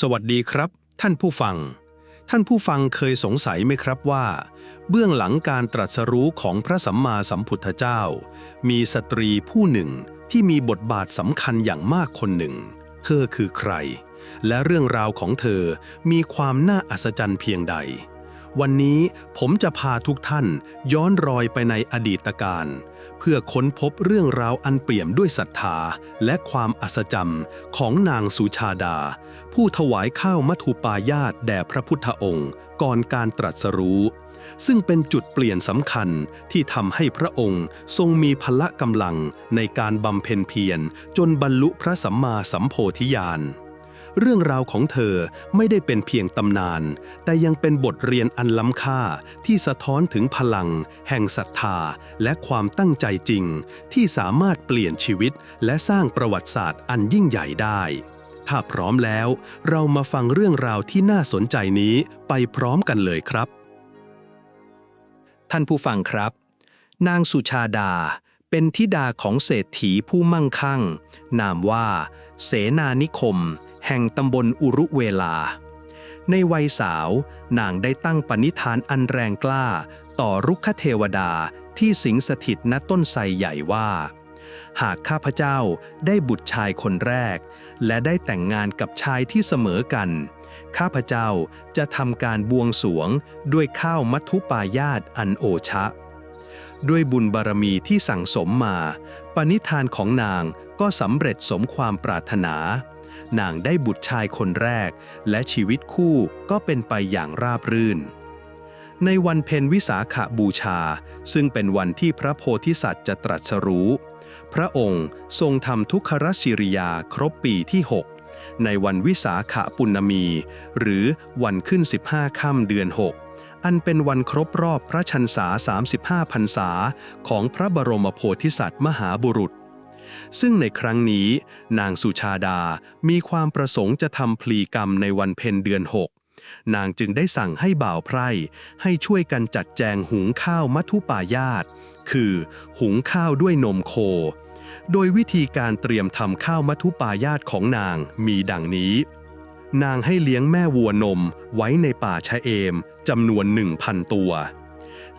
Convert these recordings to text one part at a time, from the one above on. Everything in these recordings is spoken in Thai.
สวัสดีครับ ท่านผู้ฟัง ท่านผู้ฟังเคยสงสัยไหมครับว่า เบื้องหลังการตรัสรู้ของพระสัมมาสัมพุทธเจ้า มีสตรีผู้หนึ่งที่มีบทบาทสำคัญอย่างมากคนหนึ่ง เธอคือใคร และเรื่องราวของเธอมีความน่าอัศจรรย์เพียงใด วันนี้ผมจะพาทุกท่านย้อนรอยไปในอดีตการ เพื่อค้นพบเรื่องราวอันเปี่ยมด้วยศรัทธา และความอัศจรรย์ของนางสุชาดา ผู้ถวายข้าวมัทุปายาตแด่พระพุทธองค์ ก่อนการตรัสรู้ ซึ่งเป็นจุดเปลี่ยนสำคัญที่ทำให้พระองค์ทรงมีพละกำลังในการบำเพ็ญเพียรจนบรรลุพระสัมมาสัมโพธิญาณ เรื่องราวของเธอไม่ได้เป็นเพียงตำนาน แต่ยังเป็นบทเรียนอันล้ำค่าที่สะท้อนถึงพลัง แห่งศรัทธา และความตั้งใจจริง ที่สามารถเปลี่ยนชีวิต และสร้างประวัติศาสตร์อันยิ่งใหญ่ได้ ถ้าพร้อมแล้ว เรามาฟังเรื่องราวที่น่าสนใจนี้ไปพร้อมกันเลยครับ ท่านผู้ฟังครับ นางสุชาดาเป็นธิดาของเศรษฐีผู้มั่งคั่ง นามว่า เสนานิคม แห่งตำบลอุรุเวลา ในวัยสาว นางได้ตั้งปณิธานอันแรงกล้า ต่อรุกขเทวดาที่สิงสถิตณต้นไทรใหญ่ว่า หากข้าพเจ้าได้บุตรชายคนแรก และได้แต่งงานกับชายที่เสมอกัน ข้าพเจ้าจะทำการบวงสรวงด้วยข้าวมัทุปายาตอันโอชะ ด้วยบุญบารมีที่สั่งสมมา ปณิธานของนางก็สำเร็จสมความปรารถนา นางได้บุตรชายคนแรก และชีวิตคู่ก็เป็นไปอย่างราบรื่น ในวันเพ็ญวิสาขบูชา ซึ่งเป็นวันที่พระโพธิสัตว์จะตรัสรู้ พระองค์ทรงทำทุกขรศิริยาครบปีที่ 6 ในวันวิสาขปุณมี หรือวันขึ้น 15ค่ำเดือน 6อันเป็นวันครบรอบพระชันษา 35พรรษา ของพระบรมโพธิสัตว์มหาบุรุษ ซึ่งในครั้งนี้ นางสุชาดามีความประสงค์จะทำพลีกรรมในวันเพ็ญเดือน6นางจึงได้สั่งให้บ่าวไพร่ให้ช่วยกันจัดแจงหุงข้าวมัทุปายาต คือ หุงข้าวด้วยนมโค โดยวิธีการเตรียมทำข้าวมัทุปายาตของนางมีดังนี้ นางให้เลี้ยงแม่วัวนมไว้ในป่าชะเอมจำนวน1,000ตัว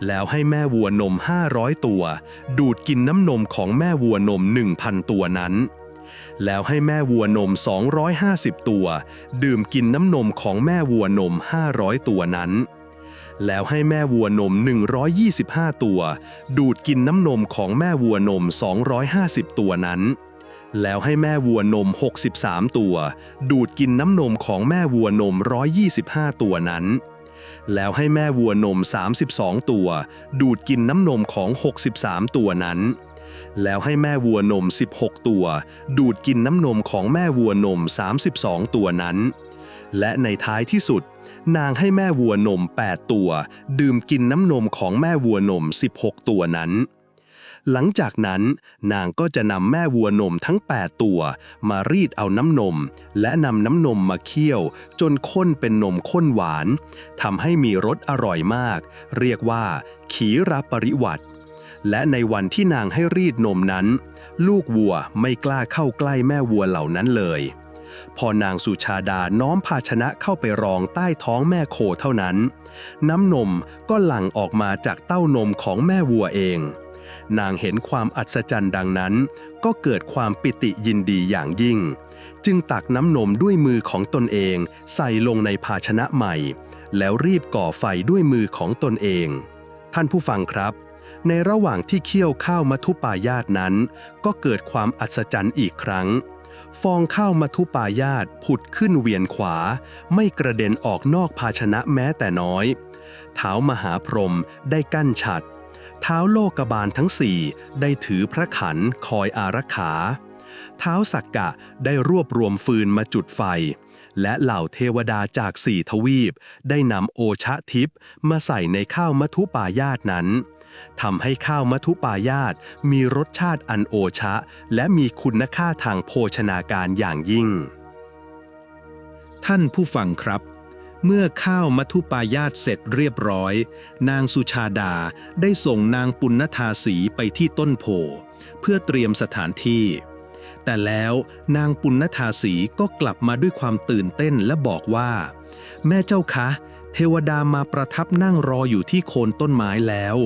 แล้วให้แม่วัวนม 500 ตัว ดูดกินน้ำนมของแม่วัวนม 1,000 ตัวนั้น แล้วให้แม่วัวนม 250 ตัว ดื่มกินน้ำนมของแม่วัวนม 500 ตัวนั้น แล้วให้แม่วัวนม 125 ตัว ดูดกินน้ำนมของแม่วัวนม 250 ตัวนั้นแล้วให้แม่วัวนม 63 ตัว ดูดกินน้ำนมของแม่วัวนม 125 ตัวนั้น แล้วให้แม่วัวนม 32 ตัว ดูดกินน้ำนมของ 63 ตัวนั้น แล้วให้แม่วัวนม 16 ตัว ดูดกินน้ำนมของแม่วัวนม 32 ตัวนั้น และในท้ายที่สุด นางให้แม่วัวนม 8 ตัว ดื่มกินน้ำนมของแม่วัวนม 16 ตัวนั้น หลังจากนั้น นางก็จะนำแม่วัวนมทั้ง 8 ตัว มารีดเอาน้ำนม และนำน้ำนมมาเคี่ยว จนข้นเป็นนมข้นหวานทำให้มีรสอร่อยมาก เรียกว่า ขีรปริวัติ และในวันที่นางให้รีดนมนั้น ลูกวัวไม่กล้าเข้าใกล้แม่วัวเหล่านั้นเลย พอนางสุชาดาน้อมภาชนะเข้าไปรองใต้ท้องแม่โคเท่านั้น น้ำนมก็หลั่งออกมาจากเต้านมของแม่วัวเอง นางเห็นความอัศจรรย์ดังนั้น ก็เกิดความปิติยินดีอย่างยิ่ง จึงตักน้ำนมด้วยมือของตนเองใส่ลงในภาชนะใหม่ แล้วรีบก่อไฟด้วยมือของตนเอง ท่านผู้ฟังครับ ในระหว่างที่เคี่ยวข้าวมัทุปายาตนั้น ก็เกิดความอัศจรรย์อีกครั้ง ฟองข้าวมัทุปายาตผุดขึ้นเวียนขวา ไม่กระเด็นออกนอกภาชนะแม้แต่น้อยเท้ามหาพรหมได้กั้นฉัด ท้าโลกบาลทั้งสี่ได้ถือพระขันคอยอารักขา เท้าสักกะได้รวบรวมฟืนมาจุดไฟ และเหล่าเทวดาจากสี่ทวีป ได้นำโอชะทิพย์มาใส่ในข้าวมัทุปายาตนั้นทำให้ข้าวมัทุปายาตมีรสชาติอันโอชะ และมีคุณค่าทางโภชนาการอย่างยิ่ง ท่านผู้ฟังครับ เมื่อข้าวมัทุปายาตเสร็จเรียบร้อย นางสุชาดาได้ส่งนางปุณณธาสีไปที่ต้นโพ เพื่อเตรียมสถานที่ แต่แล้วนางปุณณธาสีก็กลับมาด้วยความตื่นเต้นและบอกว่า แม่เจ้าคะ เทวดามาประทับนั่งรออยู่ที่โคนต้นไม้แล้ว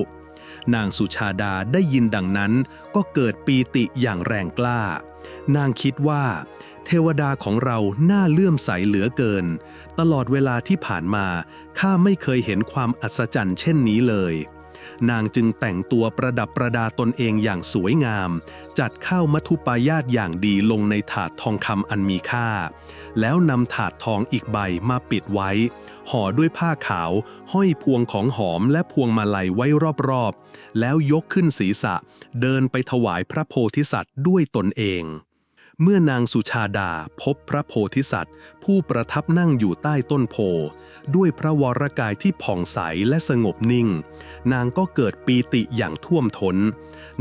นางสุชาดาได้ยินดังนั้นก็เกิดปีติอย่างแรงกล้า นางคิดว่า เทวดาของเราน่าเลื่อมใสเหลือเกิน ตลอดเวลาที่ผ่านมาข้าไม่เคยเห็นความอัศจรรย์เช่นนี้เลย นางจึงแต่งตัวประดับประดาตนเองอย่างสวยงาม จัดข้าวมัทุปายาตอย่างดีลงในถาดทองคำอันมีค่า แล้วนำถาดทองอีกใบมาปิดไว้ ห่อด้วยผ้าขาว ห้อยพวงของหอมและพวงมาลัยไว้รอบๆ แล้วยกขึ้นศีรษะ เดินไปถวายพระโพธิสัตว์ด้วยตนเอง เมื่อนางสุชาดาพบพระโพธิสัตว์ ผู้ประทับนั่งอยู่ใต้ต้นโพ ด้วยพระวรกายที่ผ่องใสและสงบนิ่ง นางก็เกิดปีติอย่างท่วมทน้น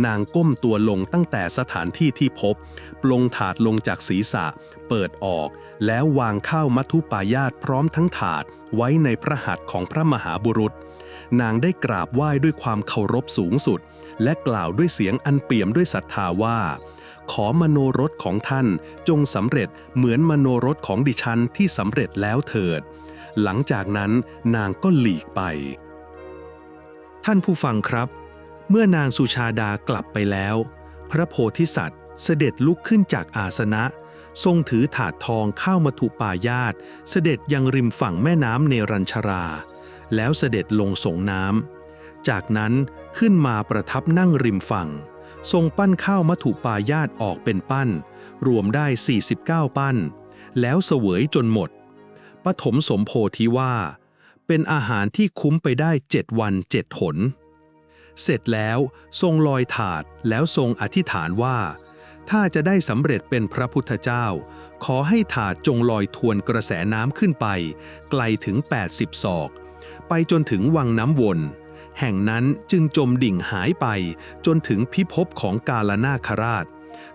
นางก้มตัวลงตั้งแต่สถานที่ที่พบ ปลงถาดลงจากศีรษะ เปิดออก แล้ววางข้าวมัทุปายาตพร้อมทั้งถาด ไว้ในพระหัตถ์ของพระมหาบุรุษ นางได้กราบไหว้ด้วยความเคารพสูงสุด และกล่าวด้วยเสียงอันเปี่ยมด้วยศรัทธาว่า ขอมโนรสของท่านจงสำเร็จเหมือนมโนรสของดิฉันที่สำเร็จแล้วเถิด หลังจากนั้นนางก็หลีกไป ท่านผู้ฟังครับ เมื่อนางสุชาดากลับไปแล้ว พระโพธิสัตว์เสด็จลุกขึ้นจากอาสนะ ทรงถือถาดทองเข้ามาถูปายาตเสด็จยังริมฝั่งแม่น้ำเนรัญชรา แล้วเสด็จลงสงน้ำจากนั้นขึ้นมาประทับนั่งริมฝั่ง ทรงปั้นข้าวมัถุปายาตออกเป็นปั้น รวมได้ 49 ปั้น แล้วเสวยจนหมด ปฐมสมโพธิว่า เป็นอาหารที่คุ้มไปได้เจ็ดวันเจ็ดหน เสร็จแล้วทรงลอยถาดแล้วทรงอธิษฐานว่า ถ้าจะได้สำเร็จเป็นพระพุทธเจ้า ขอให้ถาดจงลอยทวนกระแสน้ำขึ้นไป ไกลถึง 80 ศอก ไปจนถึงวังน้ำวน แห่งนั้นจึงจมดิ่งหายไป จนถึงพิภพของกาลนาคราช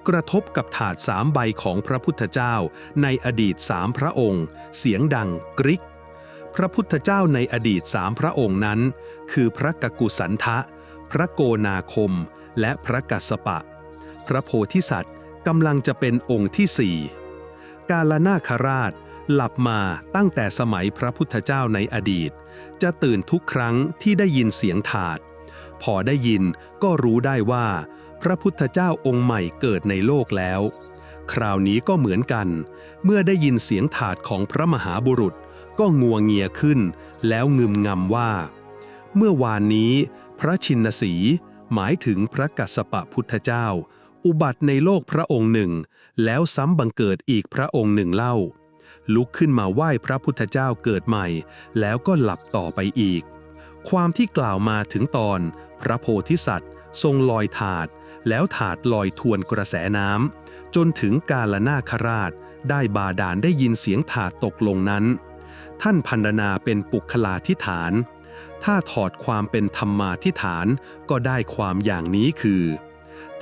กระทบกับถาดสามใบของพระพุทธเจ้า ในอดีตสามพระองค์ เสียงดังกริก พระพุทธเจ้าในอดีตสามพระองค์นั้น คือพระกกุสันทะ พระโกนาคม และพระกัสสปะ พระโพธิสัตว์กำลังจะเป็นองค์ที่สี่กาลนาคราช หลับมาตั้งแต่สมัยพระพุทธเจ้าในอดีต จะตื่นทุกครั้งที่ได้ยินเสียงถาด พอได้ยินก็รู้ได้ว่า พระพุทธเจ้าองค์ใหม่เกิดในโลกแล้ว คราวนี้ก็เหมือนกัน เมื่อได้ยินเสียงถาดของพระมหาบุรุษ ก็งัวเงียขึ้น แล้วงึมงำว่า เมื่อวานนี้ พระชินสีหมายถึงพระกัสสปะพุทธเจ้า อุบัติในโลกพระองค์หนึ่ง แล้วซ้ำบังเกิดอีกพระองค์หนึ่งเล่า ลุกขึ้นมาไหว้พระพุทธเจ้าเกิดใหม่ แล้วก็หลับต่อไปอีก ความที่กล่าวมาถึงตอน พระโพธิสัตว์ ทรงลอยถาด แล้วถาดลอยทวนกระแสน้ำจนถึงกาลนาคราช ได้บาดาลได้ยินเสียงถาดตกลงนั้น ท่านพันนาเป็นปุคลาธิฐาน ถ้าถอดความเป็นธรรมาธิฐานก็ได้ความอย่างนี้คือ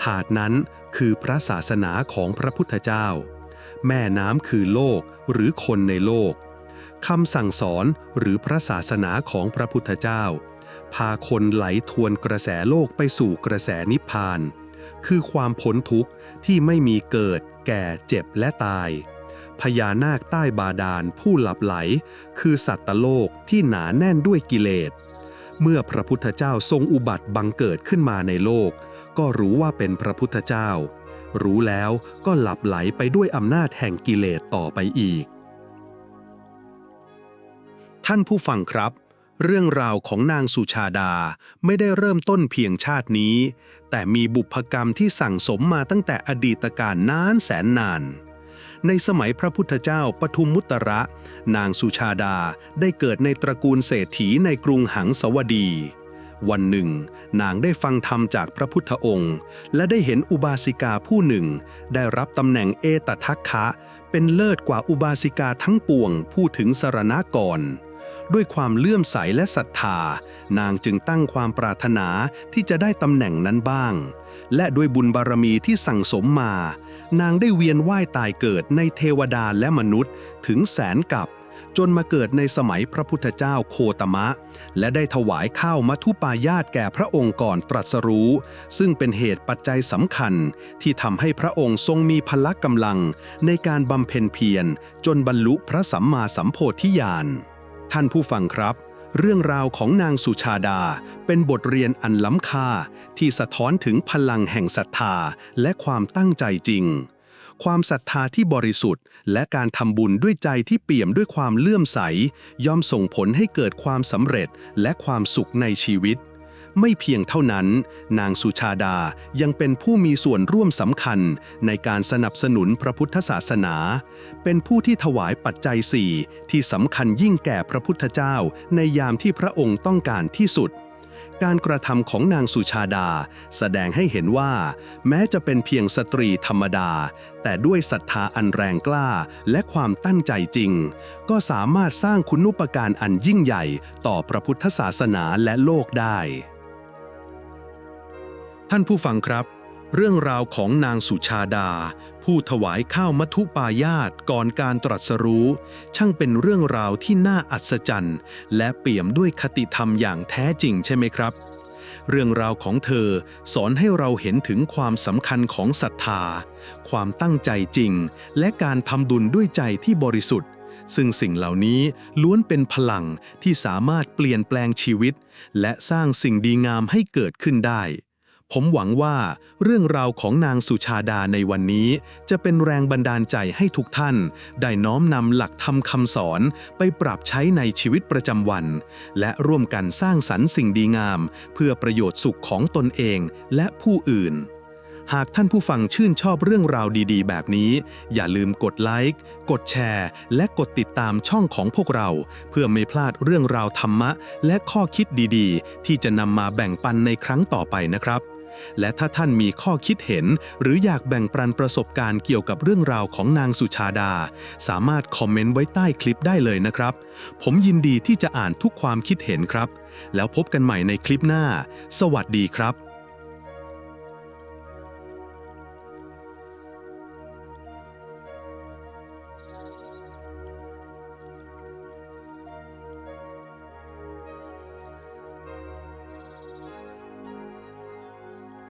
ถาดนั้นคือพระศาสนาของพระพุทธเจ้า แม่น้ำคือโลกหรือคนในโลกคำสั่งสอนหรือพระศาสนาของพระพุทธเจ้า พาคนไหลทวนกระแสโลกไปสู่กระแสนิพพาน คือความพ้นทุกข์ที่ไม่มีเกิด แก่เจ็บและตาย พญานาคใต้บาดาลผู้หลับไหล คือสัตว์โลกที่หนาแน่นด้วยกิเลส เมื่อพระพุทธเจ้าทรงอุบัติบังเกิดขึ้นมาในโลก ก็รู้ว่าเป็นพระพุทธเจ้า รู้แล้วก็หลับไหลไปด้วยอำนาจแห่งกิเลสต่อไปอีก ท่านผู้ฟังครับ เรื่องราวของนางสุชาดาไม่ได้เริ่มต้นเพียงชาตินี้ แต่มีบุพกรรมที่สั่งสมมาตั้งแต่อดีตการนานแสนนาน ในสมัยพระพุทธเจ้าปทุมมุตระ นางสุชาดาได้เกิดในตระกูลเศรษฐีในกรุงหังสวดี วันหนึ่ง นางได้ฟังธรรมจากพระพุทธองค์ และได้เห็นอุบาสิกาผู้หนึ่ง ได้รับตำแหน่งเอตทัคคะ เป็นเลิศกว่าอุบาสิกาทั้งปวงผู้ถึงสรณกรด้วยความเลื่อมใสและศรัทธา นางจึงตั้งความปรารถนาที่จะได้ตำแหน่งนั้นบ้าง และด้วยบุญบารมีที่สั่งสมมา นางได้เวียนว่ายตายเกิดในเทวดาและมนุษย์ถึงแสนกับ จนมาเกิดในสมัยพระพุทธเจ้าโคตมะ และได้ถวายข้าวมัทุปายาตแก่พระองค์ก่อนตรัสรู้ ซึ่งเป็นเหตุปัจจัยสำคัญที่ทำให้พระองค์ทรงมีพละกำลัง ในการบำเพ็ญเพียร จนบรรลุพระสัมมาสัมโพธิญาณ ท่านผู้ฟังครับ เรื่องราวของนางสุชาดา เป็นบทเรียนอันล้ำค่า ที่สะท้อนถึงพลังแห่งศรัทธาและความตั้งใจจริง ความศรัทธาที่บริสุทธิ์ และการทำบุญด้วยใจที่เปี่ยมด้วยความเลื่อมใส ย่อมส่งผลให้เกิดความสำเร็จและความสุขในชีวิต ไม่เพียงเท่านั้น นางสุชาดายังเป็นผู้มีส่วนร่วมสำคัญ ในการสนับสนุนพระพุทธศาสนา เป็นผู้ที่ถวายปัจจัยสี่ที่สำคัญยิ่งแก่พระพุทธเจ้า ในยามที่พระองค์ต้องการที่สุด การกระทำของนางสุชาดา แสดงให้เห็นว่า แม้จะเป็นเพียงสตรีธรรมดา แต่ด้วยศรัทธาอันแรงกล้าและความตั้งใจจริง ก็สามารถสร้างคุณุปการอันยิ่งใหญ่ต่อพระพุทธศาสนาและโลกได้ ท่านผู้ฟังครับ เรื่องราวของนางสุชาดา ผู้ถวายข้าวมัทุปายาตก่อนการตรัสรู้ ช่างเป็นเรื่องราวที่น่าอัศจรรย์ และเปี่ยมด้วยคติธรรมอย่างแท้จริงใช่ไหมครับ เรื่องราวของเธอสอนให้เราเห็นถึงความสำคัญของศรัทธา ความตั้งใจจริง และการทำดุลด้วยใจที่บริสุทธิ์ซึ่งสิ่งเหล่านี้ล้วนเป็นพลังที่สามารถเปลี่ยนแปลงชีวิต และสร้างสิ่งดีงามให้เกิดขึ้นได้ ผมหวังว่าเรื่องราวของนางสุชาดาในวันนี้ จะเป็นแรงบันดาลใจให้ทุกท่าน ได้น้อมนำหลักธรรมคำสอนไปปรับใช้ในชีวิตประจำวัน และร่วมกันสร้างสรรค์สิ่งดีงาม เพื่อประโยชน์สุขของตนเองและผู้อื่น หากท่านผู้ฟังชื่นชอบเรื่องราวดีๆ แบบนี้ อย่าลืมกดไลค์ กดแชร์ และกดติดตามช่องของพวกเรา เพื่อไม่พลาดเรื่องราวธรรมะ และข้อคิดดีๆ ที่จะนำมาแบ่งปันในครั้งต่อไปนะครับ และถ้าท่านมีข้อคิดเห็น หรืออยากแบ่งปันประสบการณ์เกี่ยวกับเรื่องราวของนางสุชาดา สามารถคอมเมนต์ไว้ใต้คลิปได้เลยนะครับ ผมยินดีที่จะอ่านทุกความคิดเห็นครับ แล้วพบกันใหม่ในคลิปหน้า สวัสดีครับ